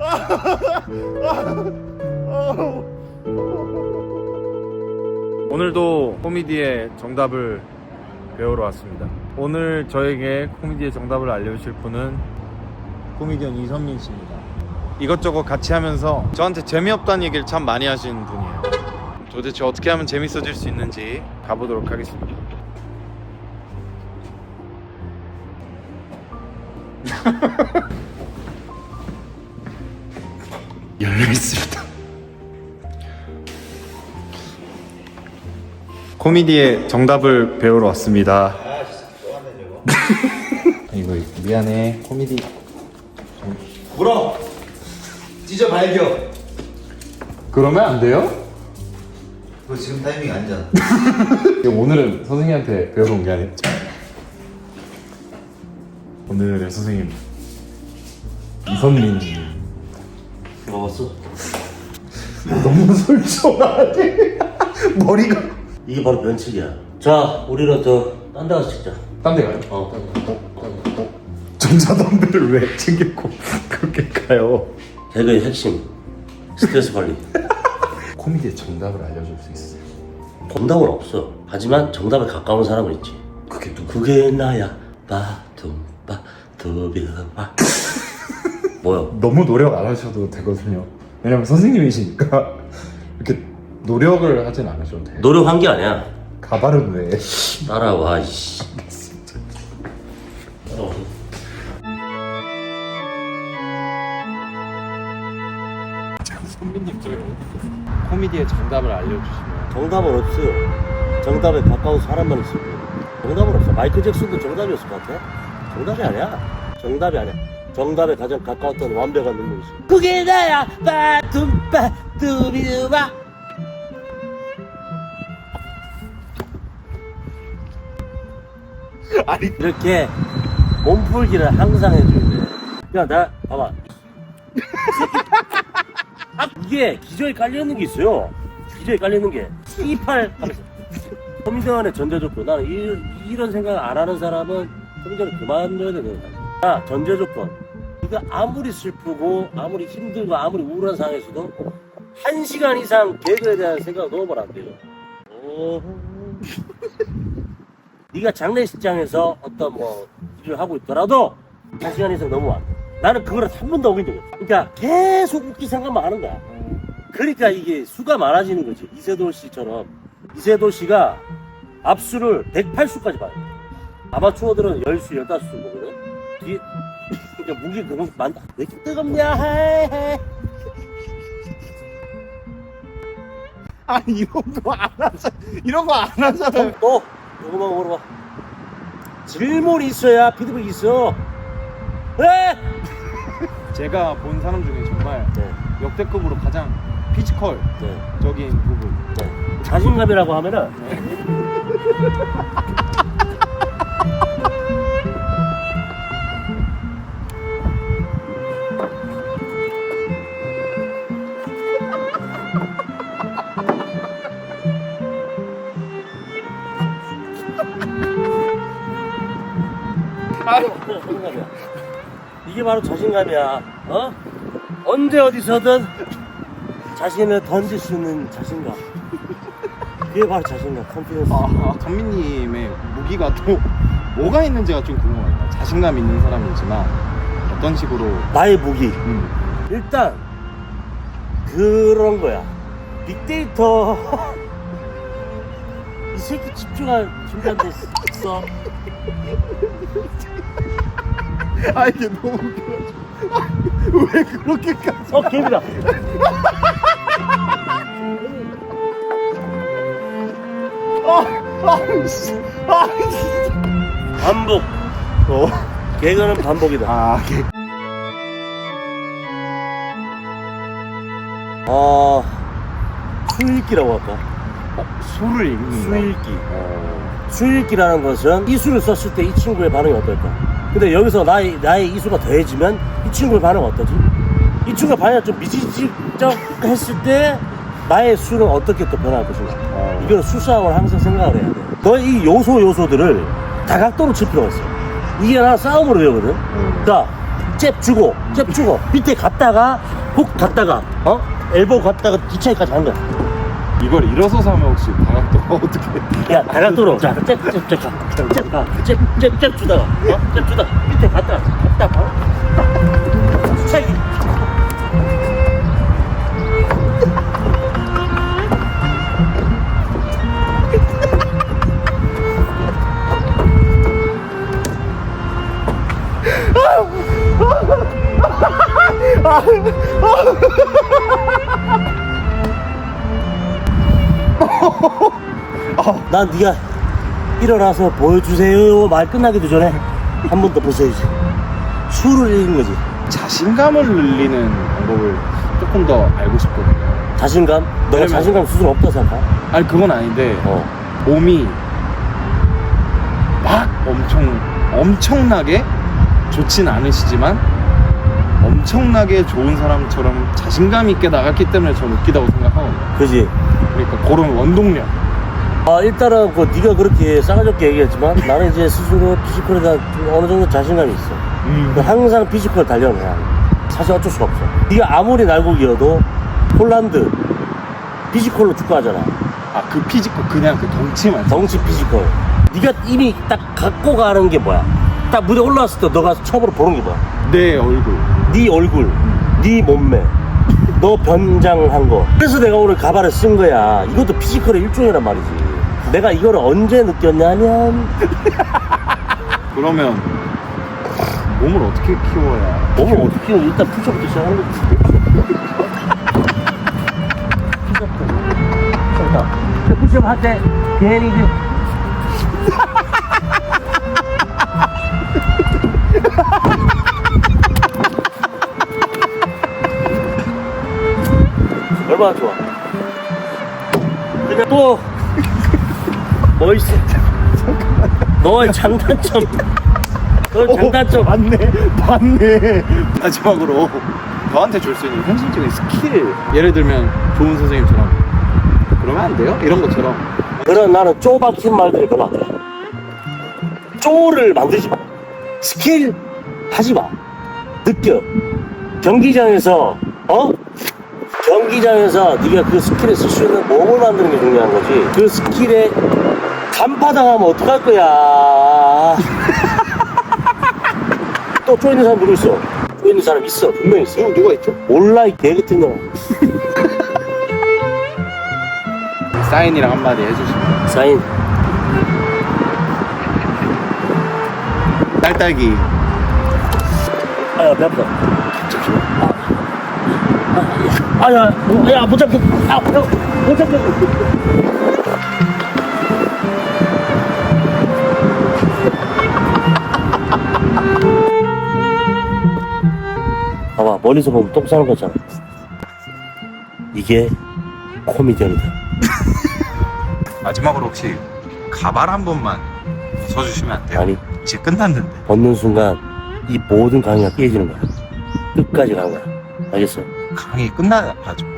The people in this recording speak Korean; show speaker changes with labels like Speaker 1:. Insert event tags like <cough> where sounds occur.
Speaker 1: <laughs> 오늘도 코미디의 정답을 배우러 왔습니다. 오늘 저에게 코미디의 정답을 알려주실 분은 코미디언 이선민 씨입니다. 이것저것 같이 하면서 저한테 재미없다는 얘기를 참 많이 하시는 분이에요. 도대체 어떻게 하면 재밌어질 수 있는지 가보도록 하겠습니다. <laughs> 열려 있습니다. 코미디의 정답을 배우러 왔습니다. 이거 미안해 코미디
Speaker 2: 물어! 찢어 발겨!
Speaker 1: 그러면 안 돼요?
Speaker 2: 그거 지금 타이밍이 아니잖아. <laughs>
Speaker 1: 오늘은 선생님한테 배우러 온 게 아니죠. 오늘의 선생님 이선민
Speaker 3: 먹었어?
Speaker 1: 너무 솔직하게 머리가
Speaker 3: 이게 바로 면책이야. 자, 우리는 저딴 데 가서 찍자.
Speaker 1: 딴 데 가요?
Speaker 3: 어,
Speaker 1: 전자담배를 왜 챙겼고 그렇게 가요?
Speaker 3: 개그의 핵심. 스트레스 관리. <laughs>
Speaker 1: 코미디의 정답을 알려줄 수 있어요.
Speaker 3: 정답은 없어. 하지만 정답에 가까운 사람은 있지.
Speaker 1: 그게 누구?
Speaker 3: 그게 나야. 바둠바 두비바. 뭐야?
Speaker 1: 너무 노력 안 하셔도 되거든요. 왜냐면 선생님이시니까 <laughs> 이렇게 노력을 하진 않으셔도 돼요.
Speaker 3: 노력한 게 아니야.
Speaker 1: 가발은 왜?
Speaker 3: 따라와, 이씨. 어,
Speaker 1: 선배님 저희 코미디의 정답을 알려주시면
Speaker 3: 정답은 없어요. 정답에 가까운 사람만 있을 거예요. 정답은 없어. 마이클 잭슨도 정답이었을 것 같아. 정답이 아니야. 정답이 아니야. 정답에 가장 가까웠던 완벽한 눈물이 있어. 그게 나야. 바둠바 두비두바. 아니 이렇게 몸풀기를 항상 해줘야 돼. 야, 나 봐봐. <laughs> 이게 기저에 깔려있는 게 있어요. 기저에 깔려있는 게. 28 하면서. 커미디언의 전제조건. 나는 이, 이런 생각 안 하는 사람은 커미디언을 그만둬야 되는 거야. 자, 전제 조건. 네가 아무리 슬프고, 아무리 힘들고, 아무리 우울한 상황에서도 한 시간 이상 개그에 대한 생각을 넣어보면 안 돼요. 오. 네가 장례식장에서 어떤 뭐 일을 하고 있더라도 한 시간 이상 넘으면 안 돼. 나는 그걸 한 번도 어긴 적이 없어. 그러니까 계속 웃기 생각만 하는 거야. 그러니까 이게 수가 많아지는 거지. 이세돌 씨처럼. 이세돌 씨가 압수를 108수까지 봐요. 아마추어들은 10수, 15수 보거든. 그러니까 무기 그런 많다. 왜 이렇게 뜨겁냐, 헤, 헤.
Speaker 1: 아니 이런 거 안 하잖아 이런 거 안 하잖아요
Speaker 3: 또, 요거만 물어봐. 질문이 있어야 피드백이 있어. 왜? <laughs>
Speaker 1: 제가 본 사람 중에 정말
Speaker 3: 네,
Speaker 1: 역대급으로 가장 피지컬적인
Speaker 3: 네,
Speaker 1: 부분
Speaker 3: 네. 자신감이라고 하면은 <laughs> 자신감이야. 이게 바로 자신감이야. 어? 언제 어디서든 자신을 던질 수 있는 자신감. 그게 바로 자신감, 컨피던스.
Speaker 1: 아, 전민님의 무기가 또 뭐가 있는지가 좀 궁금합니다 자신감 있는 사람이지만 어떤 식으로
Speaker 3: 나의 무기.
Speaker 1: 음,
Speaker 3: 일단 그런 거야. 빅데이터. <laughs> 이 새끼 집중할 준비한 데 있어. <laughs>
Speaker 1: 아 이게 너무 웃겨가지고 왜 그렇게까지
Speaker 3: 어, 개미다.
Speaker 1: 아, 씨. 아.
Speaker 3: 반복.
Speaker 1: 어.
Speaker 3: 개그는 반복이다.
Speaker 1: 아, 개.
Speaker 3: 아, 수읽기라고 할까?
Speaker 1: 술을 읽는
Speaker 3: 수읽기. 수읽기라는 것은 이수를 썼을 때 이 친구의 반응이 어떨까? 근데 여기서 나의, 나의 이수가 더해지면 이 친구의 반응은 어떠지? 이 친구가 반응이 좀 미지직적 했을 때 나의 수는 어떻게 또 변할 것인가? 이거는 수싸움을 항상 생각을 해야 돼. 너의 이 요소 요소들을 다각도로 칠 필요가 있어. 이게 나 싸움으로 되거든. 자, 잽 주고 잽 주고 밑에 갔다가 훅 갔다가 어 엘보 갔다가 뒤차기까지 한 거야
Speaker 1: 이걸 일어서서 하면 혹시 방학도 어떻게?
Speaker 3: 야 다각도로 자 잽 잽 잽 잽 잽잽 주다가 어잽 주다 밑에 갔다가 갔다가 뒤 난 네가 일어나서 보여주세요 말 끝나기도 전에 한 번 더 보셔야지 수를 읽는 거지
Speaker 1: 자신감을 늘리는 방법을 조금 더 알고 싶거든요.
Speaker 3: 자신감? 너가
Speaker 1: 왜냐면-
Speaker 3: 자신감 수준 없다 생각해?
Speaker 1: 아니 그건 아닌데
Speaker 3: 어.
Speaker 1: 몸이 막 엄청 엄청나게 좋진 않으시지만 엄청나게 좋은 사람처럼 자신감 있게 나갔기 때문에 저는 웃기다고 생각하거든요.
Speaker 3: 그지?
Speaker 1: 그러니까 그런 원동력.
Speaker 3: 아 일단은 그 네가 그렇게 싸가지 없게 얘기했지만 나는 이제 스스로 피지컬에 대한 좀 어느 정도 자신감이 있어.
Speaker 1: 음.
Speaker 3: 그 항상 피지컬 단련해야 해 사실 어쩔 수가 없어. 네가 아무리 날고기여도 폴란드 피지컬로 축구하잖아.
Speaker 1: 아 그 피지컬 그냥 그 덩치만.
Speaker 3: 덩치 피지컬. 네가 이미 딱 갖고 가는 게 뭐야? 딱 무대 올라왔을 때 너가 처음으로 보는 게 뭐야?
Speaker 1: 내 얼굴.
Speaker 3: 네 얼굴, 네 몸매, 너 변장한 거. 그래서 내가 오늘 가발을 쓴 거야. 이것도 피지컬의 일종이란 말이지. 내가 이걸 언제 느꼈냐면 <laughs>
Speaker 1: 그러면 몸을 어떻게 키워야?
Speaker 3: 몸을 어떻게 일단 푸시업부터 시작하는 거지. 푸시업부터. 푸시업부터. 푸시업 할때 괜히 이 제 얼마나 좋아. 그냥 또, 뭐 있어? 너의 장단점. 너의 장단점.
Speaker 1: 맞네, 맞네. 마지막으로 저한테 줄 수 있는 현실적인 스킬. 예를 들면 좋은 선생님처럼 그러면 안 돼요? 이런 것처럼.
Speaker 3: 그런 나는 쪼박힌 말들이 별로 안 돼. 쪼를 만들지 마. 스킬 하지 마. 느껴. 경기장에서 어? 경기장에서 네가 그 스킬을 쓸수 있는 몸을 만드는 게 중요한 거지. 그 스킬에 간파당하면 어떡할 거야. <laughs> 또 쪼있는 사람 누구 있어? 쪼있는 사람 있어. 분명히 있어.
Speaker 1: 누가 있죠?
Speaker 3: 몰라 이개 같은 놈. <laughs>
Speaker 1: 사인이랑 한마디 해주시면.
Speaker 3: 사인.
Speaker 1: 딸딸기.
Speaker 3: 아야 배 아프다. 아, 아, 야, 야, 못 잡겠, 아, 야, 못 잡겠. 봐봐, 멀리서 보면 똥 싸는 거잖아. 이게 코미디언이다. <laughs>
Speaker 2: 마지막으로 혹시 가발 한 번만 써주시면 안 돼요?
Speaker 3: 아니,
Speaker 2: 이제 끝났는데.
Speaker 3: 벗는 순간 이 모든 강의가 깨지는 거야. 끝까지 가는 거야. 알겠어?
Speaker 2: 강의 끝나가죠.